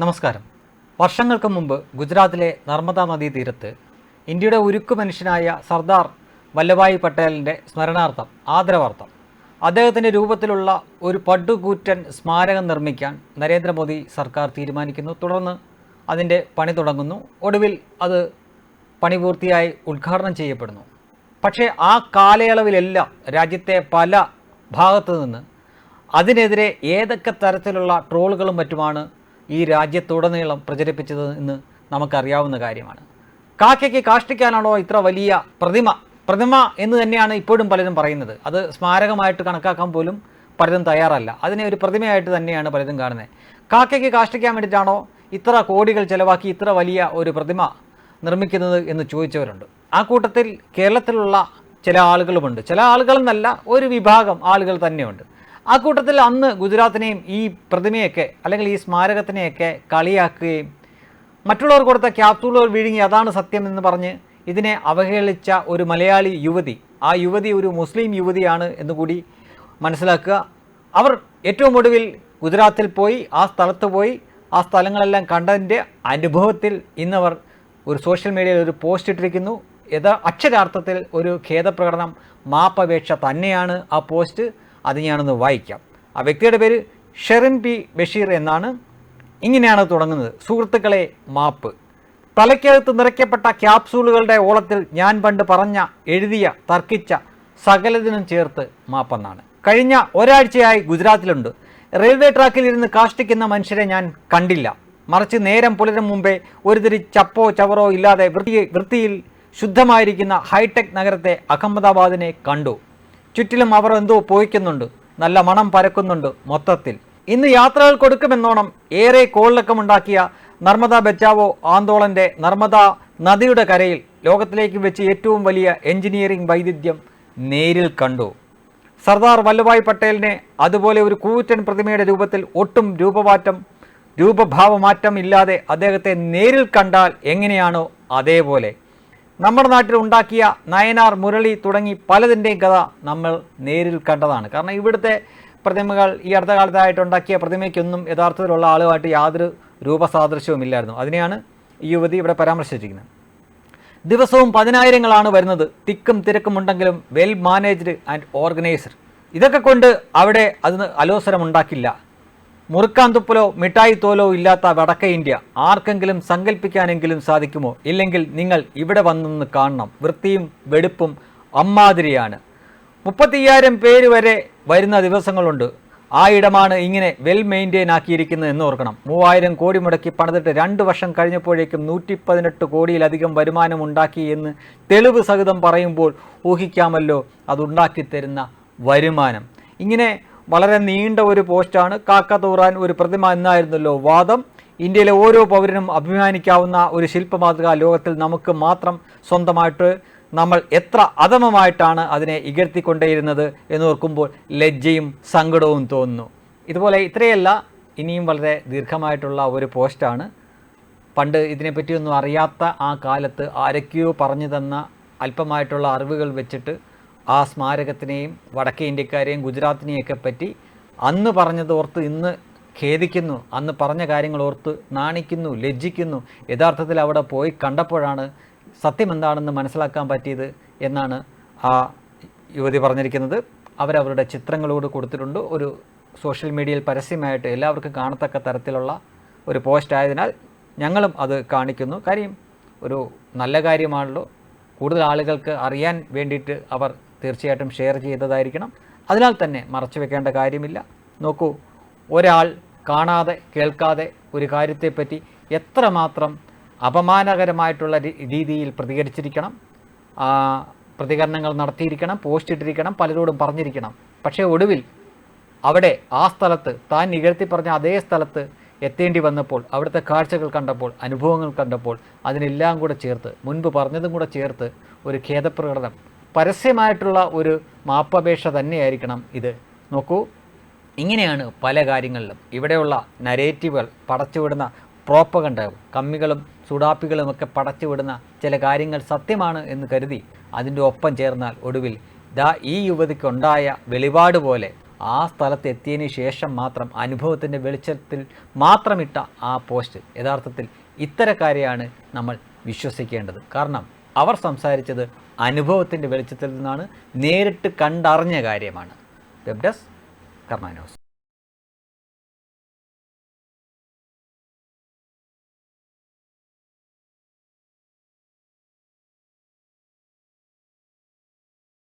നമസ്കാരം. വർഷങ്ങൾക്ക് മുമ്പ് ഗുജറാത്തിലെ നർമ്മദാ നദീ തീരത്ത് ഇന്ത്യയുടെ ഉരുക്കു മനുഷ്യനായ സർദാർ വല്ലഭായ് പട്ടേലിന്റെ സ്മരണാർത്ഥം ആദരവാർത്ഥം അദ്ദേഹത്തിന്റെ രൂപത്തിലുള്ള ഒരു പടുകൂറ്റൻ സ്മാരകം നിർമ്മിക്കാൻ നരേന്ദ്രമോദി സർക്കാർ തീരുമാനിക്കുന്നു. തുടർന്ന് അതിന്റെ പണി തുടങ്ങുന്നു. ഒടുവിൽ അത് പണി പൂർത്തിയായി ഉദ്ഘാടനം ചെയ്യപ്പെടുന്നു. പക്ഷേ ആ കാലയളവിലെല്ലാം രാജ്യത്തെ പല ഭാഗത്തു നിന്ന് അതിനെതിരെ ഏതൊക്കെ തരത്തിലുള്ള ട്രോളുകളും മറ്റുമാണ് ഈ രാജ്യത്തുടനീളം പ്രചരിപ്പിച്ചത് എന്ന് നമുക്കറിയാവുന്ന കാര്യമാണ്. കാക്കയ്ക്ക് കാഷ്ടിക്കാനാണോ ഇത്ര വലിയ പ്രതിമ? പ്രതിമ എന്ന് തന്നെയാണ് ഇപ്പോഴും പലരും പറയുന്നത്. അത് സ്മാരകമായിട്ട് കണക്കാക്കാൻ പോലും പലരും തയ്യാറല്ല. അതിനെ ഒരു പ്രതിമയായിട്ട് തന്നെയാണ് പലരും കാണുന്നത്. കാക്കയ്ക്ക് കാഷ്ടിക്കാൻ വേണ്ടിയിട്ടാണോ ഇത്ര കോടികൾ ചെലവാക്കി ഇത്ര വലിയ ഒരു പ്രതിമ നിർമ്മിക്കുന്നത് എന്ന് ചോദിച്ചവരുണ്ട്. ആ കൂട്ടത്തിൽ കേരളത്തിലുള്ള ചില ആളുകളുമുണ്ട്. ചില ആളുകളെന്നല്ല ഒരു വിഭാഗം ആളുകൾ തന്നെയുണ്ട്. ആ കൂട്ടത്തിൽ അന്ന് ഗുജറാത്തിനെയും ഈ പ്രതിമയൊക്കെ അല്ലെങ്കിൽ ഈ സ്മാരകത്തിനെയൊക്കെ കളിയാക്കുകയും മറ്റുള്ളവർ കൊടുത്ത ക്യാപ്സൂളുകൾ വിഴുങ്ങി അതാണ് സത്യം എന്ന് പറഞ്ഞ് ഇതിനെ അവഹേളിച്ച ഒരു മലയാളി യുവതി. ആ യുവതി ഒരു മുസ്ലിം യുവതിയാണ് എന്നുകൂടി മനസ്സിലാക്കുക. അവർ ഏറ്റവും ഒടുവിൽ ഗുജറാത്തിൽ പോയി ആ സ്ഥലത്ത് പോയി ആ സ്ഥലങ്ങളെല്ലാം കണ്ടതിന്റെ അനുഭവത്തിൽ ഇന്നവർ ഒരു സോഷ്യൽ മീഡിയയിൽ ഒരു പോസ്റ്റ് ഇട്ടിരിക്കുന്നു. യഥാ അക്ഷരാർത്ഥത്തിൽ ഒരു ഖേദപ്രകടനം മാപ്പപേക്ഷ തന്നെയാണ് ആ പോസ്റ്റ്. അത് ഞാനൊന്ന് വായിക്കാം. ആ വ്യക്തിയുടെ പേര് ഷെറിൻ പി ബഷീർ എന്നാണ്. ഇങ്ങനെയാണ് തുടങ്ങുന്നത്. സുഹൃത്തുക്കളെ മാപ്പ്. തലയ്ക്കകത്ത് നിറയ്ക്കപ്പെട്ട ക്യാപ്സൂളുകളുടെ ഓളത്തിൽ ഞാൻ പണ്ട് പറഞ്ഞ എഴുതിയ തർക്കിച്ച സകലതിനും ചേർത്ത് മാപ്പെന്നാണ്. കഴിഞ്ഞ ഒരാഴ്ചയായി ഗുജറാത്തിലുണ്ട്. റെയിൽവേ ട്രാക്കിൽ ഇരുന്ന് കാഷ്ടിക്കുന്ന മനുഷ്യരെ ഞാൻ കണ്ടില്ല. മറിച്ച് നേരം പുലരും മുമ്പേ ഒരുതിരി ചപ്പോ ചവറോ ഇല്ലാതെ വൃത്തി വൃത്തിയിൽ ശുദ്ധമായിരിക്കുന്ന ഹൈടെക് നഗരത്തെ അഹമ്മദാബാദിനെ കണ്ടു. ചുറ്റിലും അവർ എന്തോ പോയിക്കുന്നുണ്ട്. നല്ല മണം പരക്കുന്നുണ്ട് മൊത്തത്തിൽ. ഇന്ന് യാത്രകൾ കൊടുക്കുമെന്നോണം ഏറെ കോളിളക്കമുണ്ടാക്കിയ നർമ്മദ ബച്ചാവോ ആന്തോളന്റെ നർമ്മദ നദിയുടെ കരയിൽ ലോകത്തിലേക്ക് വെച്ച് ഏറ്റവും വലിയ എഞ്ചിനീയറിംഗ് വൈദഗ്ധ്യം നേരിൽ കണ്ടു. സർദാർ വല്ലഭായ് പട്ടേലിനെ അതുപോലെ ഒരു കൂറ്റൻ പ്രതിമയുടെ രൂപത്തിൽ ഒട്ടും രൂപമാറ്റം രൂപഭാവമാറ്റം ഇല്ലാതെ അദ്ദേഹത്തെ നേരിൽ കണ്ടാൽ എങ്ങനെയാണോ അതേപോലെ. നമ്മുടെ നാട്ടിൽ ഉണ്ടാക്കിയ നയനാർ മുരളി തുടങ്ങി പലതിന്റെയും കഥ നമ്മൾ നേരിൽ കണ്ടതാണ്. കാരണം ഇവിടുത്തെ പ്രതിമകൾ ഈ അടുത്ത കാലത്തായിട്ട് ഉണ്ടാക്കിയ പ്രതിമയ്ക്കൊന്നും യഥാർത്ഥത്തിലുള്ള ആളുമായിട്ട് യാതൊരു രൂപസാദൃശ്യവും ഇല്ലായിരുന്നു. അതിനെയാണ് ഈ യുവതി ഇവിടെ പരാമർശിച്ചിരിക്കുന്നത്. ദിവസവും പതിനായിരങ്ങളാണ് വരുന്നത്. തിക്കും തിരക്കും ഉണ്ടെങ്കിലും വെൽ മാനേജ്ഡ് ആൻഡ് ഓർഗനൈസ്ഡ്. ഇതൊക്കെ കൊണ്ട് അവിടെ അതിന് അലോസരമുണ്ടാക്കില്ല. മുറുക്കാൻ തുപ്പലോ മിഠായി തോലോ ഇല്ലാത്ത വടക്കേ ഇന്ത്യ ആർക്കെങ്കിലും സങ്കല്പിക്കാനെങ്കിലും സാധിക്കുമോ? ഇല്ലെങ്കിൽ നിങ്ങൾ ഇവിടെ വന്നൊന്ന് കാണണം. വൃത്തിയും വെടുപ്പും അമ്മാതിരിയാണ്. മുപ്പത്തിയ്യായിരം പേര് വരെ വരുന്ന ദിവസങ്ങളുണ്ട്. ആ ഇടമാണ് ഇങ്ങനെ വെൽ മെയിന്റെയിൻ ആക്കിയിരിക്കുന്നത് എന്ന് ഓർക്കണം. മൂവായിരം കോടി മുടക്കി പണിതിട്ട് രണ്ട് വർഷം കഴിഞ്ഞപ്പോഴേക്കും നൂറ്റി പതിനെട്ട് കോടിയിലധികം വരുമാനം ഉണ്ടാക്കി എന്ന് തെളിവ് സഹിതം പറയുമ്പോൾ ഊഹിക്കാമല്ലോ. അതുണ്ടാക്കി തരുന്ന വരുമാനം. ഇങ്ങനെ വളരെ നീണ്ട ഒരു പോസ്റ്റാണ്. കാക്ക തൂറാൻ ഒരു പ്രതിമ എന്നായിരുന്നല്ലോ വാദം. ഇന്ത്യയിലെ ഓരോ പൗരനും അഭിമാനിക്കാവുന്ന ഒരു ശില്പമാതൃക ലോകത്തിൽ നമുക്ക് മാത്രം സ്വന്തമായിട്ട് നമ്മൾ എത്ര അധമമായിട്ടാണ് അതിനെ ഇകഴ്ത്തിക്കൊണ്ടേയിരുന്നത് എന്ന് ഓർക്കുമ്പോൾ ലജ്ജയും സങ്കടവും തോന്നുന്നു. ഇതുപോലെ ഇത്രയല്ല ഇനിയും വളരെ ദീർഘമായിട്ടുള്ള ഒരു പോസ്റ്റാണ്. പണ്ട് ഇതിനെപ്പറ്റിയൊന്നും അറിയാത്ത ആ കാലത്ത് ആരൊക്കെയോ പറഞ്ഞു തന്ന അല്പമായിട്ടുള്ള അറിവുകൾ വെച്ചിട്ട് ആ സ്മാരകത്തിനെയും വടക്കേ ഇന്ത്യക്കാരെയും ഗുജറാത്തിനെയൊക്കെ പറ്റി അന്ന് പറഞ്ഞത് ഓർത്ത് ഇന്ന് ഖേദിക്കുന്നു. അന്ന് പറഞ്ഞ കാര്യങ്ങൾ ഓർത്ത് നാണിക്കുന്നു ലജ്ജിക്കുന്നു. യഥാർത്ഥത്തിൽ അവിടെ പോയി കണ്ടപ്പോഴാണ് സത്യം എന്താണെന്ന് മനസ്സിലാക്കാൻ പറ്റിയത് എന്നാണ് ആ യുവതി പറഞ്ഞിരിക്കുന്നത്. അവരവരുടെ ചിത്രങ്ങളോട് കൊടുത്തിട്ടുണ്ട്. ഒരു സോഷ്യൽ മീഡിയയിൽ പരസ്യമായിട്ട് എല്ലാവർക്കും കാണത്തക്ക തരത്തിലുള്ള ഒരു പോസ്റ്റ് ആയതിനാൽ ഞങ്ങളും അത് കാണിക്കുന്നു. കാര്യം ഒരു നല്ല കാര്യമാണല്ലോ. കൂടുതൽ ആളുകൾക്ക് അറിയാൻ വേണ്ടിയിട്ട് അവർ തീർച്ചയായിട്ടും ഷെയർ ചെയ്തതായിരിക്കണം. അതിനാൽ തന്നെ മറച്ചു വെക്കേണ്ട കാര്യമില്ല. നോക്കൂ ഒരാൾ കാണാതെ കേൾക്കാതെ ഒരു കാര്യത്തെപ്പറ്റി എത്രമാത്രം അപമാനകരമായിട്ടുള്ള രീതിയിൽ പ്രതികരിച്ചിരിക്കണം. പ്രതികരണങ്ങൾ നടത്തിയിരിക്കണം പോസ്റ്റ് ഇട്ടിരിക്കണം പലരോടും പറഞ്ഞിരിക്കണം. പക്ഷേ ഒടുവിൽ അവിടെ ആ സ്ഥലത്ത് താൻ നികഴ്ത്തി പറഞ്ഞ അതേ സ്ഥലത്ത് എത്തേണ്ടി വന്നപ്പോൾ അവിടുത്തെ കാഴ്ചകൾ കണ്ടപ്പോൾ അനുഭവങ്ങൾ കണ്ടപ്പോൾ അതിനെല്ലാം കൂടെ ചേർത്ത് മുൻപ് പറഞ്ഞതും കൂടെ ചേർത്ത് ഒരു ഖേദപ്രകടനം പരസ്യമായിട്ടുള്ള ഒരു മാപ്പപേക്ഷ തന്നെയായിരിക്കണം ഇത്. നോക്കൂ ഇങ്ങനെയാണ് പല കാര്യങ്ങളിലും ഇവിടെയുള്ള നരേറ്റീവുകൾ പടച്ചുവിടുന്ന പ്രോപ്പകണ്ട കമ്മികളും സുഡാപ്പികളും ഒക്കെ പടച്ചുവിടുന്ന ചില കാര്യങ്ങൾ സത്യമാണ് എന്ന് കരുതി അതിന്റെ ഒപ്പം ചേർന്നാൽ ഒടുവിൽ ദാ ഈ യുവതിക്കുണ്ടായ വെളിപാട് പോലെ ആ സ്ഥലത്ത് എത്തിയതിന് ശേഷം മാത്രം അനുഭവത്തിന്റെ വെളിച്ചത്തിൽ മാത്രമിട്ട ആ പോസ്റ്റ്. യഥാർത്ഥത്തിൽ ഇത്തരക്കാരെയാണ് നമ്മൾ വിശ്വസിക്കേണ്ടത്. കാരണം അവർ സംസാരിച്ചത് അനുഭവത്തിന്റെ വെളിച്ചത്തിൽ നിന്നാണ് നേരിട്ട് കണ്ടറിഞ്ഞ കാര്യമാണ്. വെബ്ഡസ് ഡെസ്ക് കർമാനോസ്